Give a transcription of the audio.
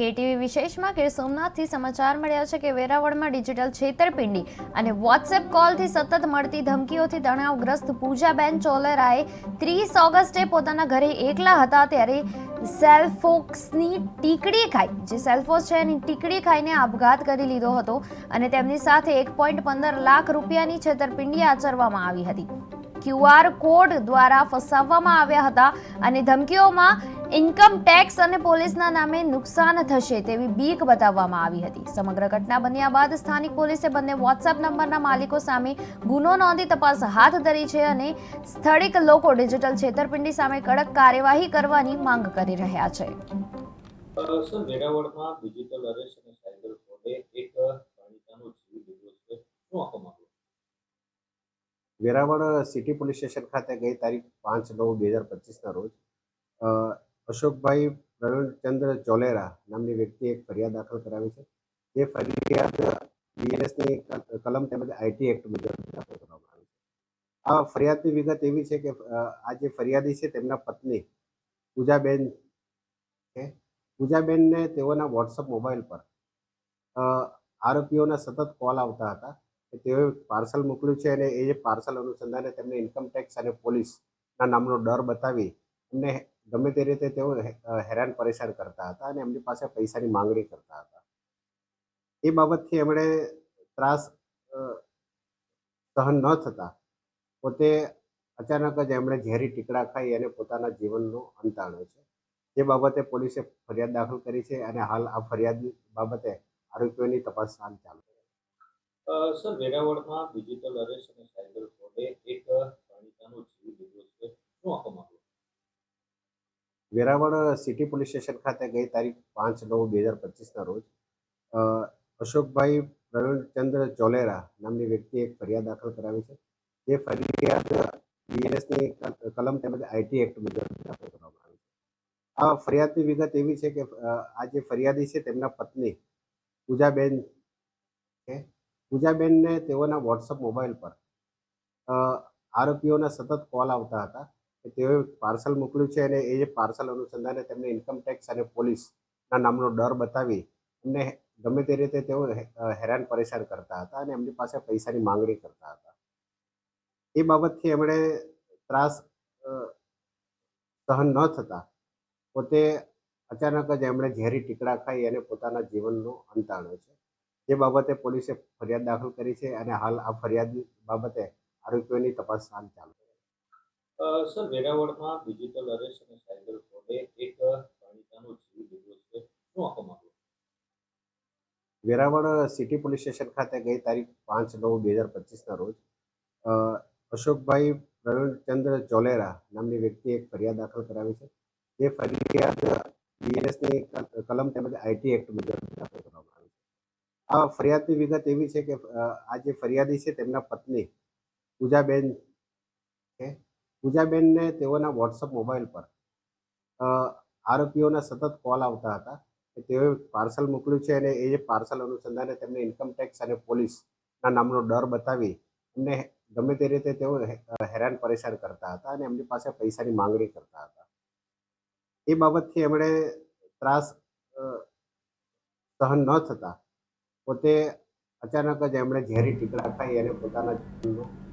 KTV વિશેષમાં Gir સોમનાથથી સમાચાર મળ્યા છે કે વેરાવળમાં ડિજિટલ છેતરપિંડી અને વોટ્સએપ કોલથી સતત મળતી ધમકીઓથી તણાવગ્રસ્ત પૂજાબેન ચોલેરાએ ત્રીસ ઓગસ્ટે પોતાના ઘરે એકલા હતા ત્યારે સેલ્ફોક્સની ટીકડી ખાઈ, જે સેલ્ફોસ છે એની ટીકડી ખાઈને આપઘાત કરી લીધો હતો અને તેમની સાથે એક પોઈન્ટ પંદર લાખ રૂપિયાની છેતરપિંડી આચરવામાં આવી હતી. ક્યુઆર કોડ દ્વારા ફસાવવામાં આવ્યા હતા અને ધમકીઓમાં ઇન્કમ ટેક્સ અને પોલીસના નામે નુકસાન થશે તેવી બીક બતાવવામાં આવી હતી. સમગ્ર ઘટના બન્યા બાદ સ્થાનિક પોલીસે બંને વોટ્સએપ નંબરના માલિકો સામે ગુનો નોંધી તપાસ હાથ ધરી છે અને સ્થળિક લોકો ડિજિટલ છેતરપિંડી સામે કડક કાર્યવાહી કરવાની માંગ કરી રહ્યા છે. સર વેરાવળમાં ડિજિટલ અરેસ્ટ અને સાયબર ફ્રોડે એક બાળિકાનો જીવ લીધો છે. શું આખો વેરાવળ સિટી પોલીસ સ્ટેશન ખાતે ગઈ તારીખ પાંચ નવ બે હજાર પચીસના રોજ અશોકભાઈ પ્રવીણચંદ્ર ચોલેરા નામની વ્યક્તિએ એક ફરિયાદ દાખલ કરાવી છે. જે ફરિયાદ બીએસની કલમ તેમજ આઈટી એક્ટ મુજબ દાખલ કરવામાં આવી છે. આ ફરિયાદની વિગત એવી છે કે આ જે ફરિયાદી છે તેમના પત્ની પૂજાબેન છે. પૂજાબેનને તેઓના વોટ્સઅપ મોબાઈલ પર આરોપીઓના સતત કોલ આવતા હતા. કે તેઓએ પાર્સલ મોકલ્યું છે અને એ જે પાર્સલ અનુસંધાને તેમને ઇન્કમ ટેક્સ અને પોલીસના નામનો ડર બતાવી એમને ગમે તે રીતે તેઓ હેરાન પરેશાન કરતા હતા અને એમની પાસે પૈસાની માંગણી કરતા હતા. એ બાબતથી એમણે ત્રાસ સહન ન થતા પોતે અચાનક જ એમણે ઝેરી ટીકડા ખાઈ અને પોતાના જીવનનો અંત આણ્યો છે. જે બાબતે પોલીસે ફરિયાદ દાખલ કરી છે અને હાલ આ ફરિયાદ બાબતે આરોપીઓની તપાસ હાલ ચાલુ છે. સર, વેરાવળમાં ડિજિટલ અરેસ્ટ અને સાયબર ફ્રોડે એક બાળિકાનો જીવ લીધો છે. શું વેરાવળ સિટી પોલીસ સ્ટેશન ખાતે ગઈ તારીખ પાંચ નવ બે હજાર પચીસના રોજ અશોકભાઈ પ્રવીણચંદ્ર ચોલેરા નામની વ્યક્તિએ એક ફરિયાદ દાખલ કરાવી છે. જે ફરિયાદ બીએનએસની કલમ તેમજ આઈટી એક્ટ મુજબ દાખલ કરવામાં આવી છે. આ ફરિયાદની વિગત એવી છે કે આ જે ફરિયાદી છે તેમના પત્ની પૂજાબેન છે. પૂજાબેનને તેઓના વોટ્સઅપ મોબાઈલ પર આરોપીઓના સતત કોલ આવતા હતા. કે તેઓએ પાર્સલ મોકલ્યું છે અને એ જે પાર્સલ અનુસંધાને તેમને ઇન્કમટેક્સ અને પોલીસના નામનો ડર બતાવી એમને ગમે તે રીતે તેઓ હેરાન પરેશાન કરતા હતા અને એમની પાસે પૈસાની માંગણી કરતા હતા. એ બાબતથી એમણે ત્રાસ સહન ન થતા પોતે અચાનક જ એમણે ઝેરી ટીકડા ખાઈ અને પોતાના જીવનનો અંત આણ્યો છે. જે બાબતે પોલીસે ફરિયાદ દાખલ કરી છે અને હાલ આ ફરિયાદ બાબતે આરોપીઓની તપાસ હાલ ચાલુ સર, વેરાવળમાં ડિજિટલ અરેસ્ટ અને સાયબર ફ્રોડે એક બાળિકાનો જીવ લીધો છે. શું આપવા માંગુ વેરાવળ સિટી પોલીસ સ્ટેશન ખાતે ગઈ તારીખ પાંચ નવ બે હજાર પચીસના રોજ અશોકભાઈ પ્રવીણચંદ્ર ચોલેરા નામની વ્યક્તિએ એક ફરિયાદ દાખલ કરાવી છે. તે ફરિયાદ બીએસની કલમ તેમજ આઈટી એક્ટ મુજબ દાખલ કરવામાં આવી છે. આ ફરિયાદની વિગત એવી છે કે આ જે ફરિયાદી છે તેમના પત્ની પૂજાબેન છે. પૂજાબેનને તેઓના વોટ્સઅપ મોબાઈલ પર આરોપીઓના સતત કોલ આવતા હતા કે તેઓએ પાર્સલ મોકલ્યું છે અને એ જે પાર્સલ અનુસંધાને તેમને ઇન્કમટેક્સ અને પોલીસના નામનો ડર બતાવી એમને ગમે તે રીતે તેઓ હેરાન પરેશાન કરતા હતા અને એમની પાસે પૈસાની માંગણી કરતા હતા. એ બાબતથી એમણે ત્રાસ સહન ન થતા પોતે અચાનક જ એમણે ઝેરી ટીકડા ખાઈ અને પોતાના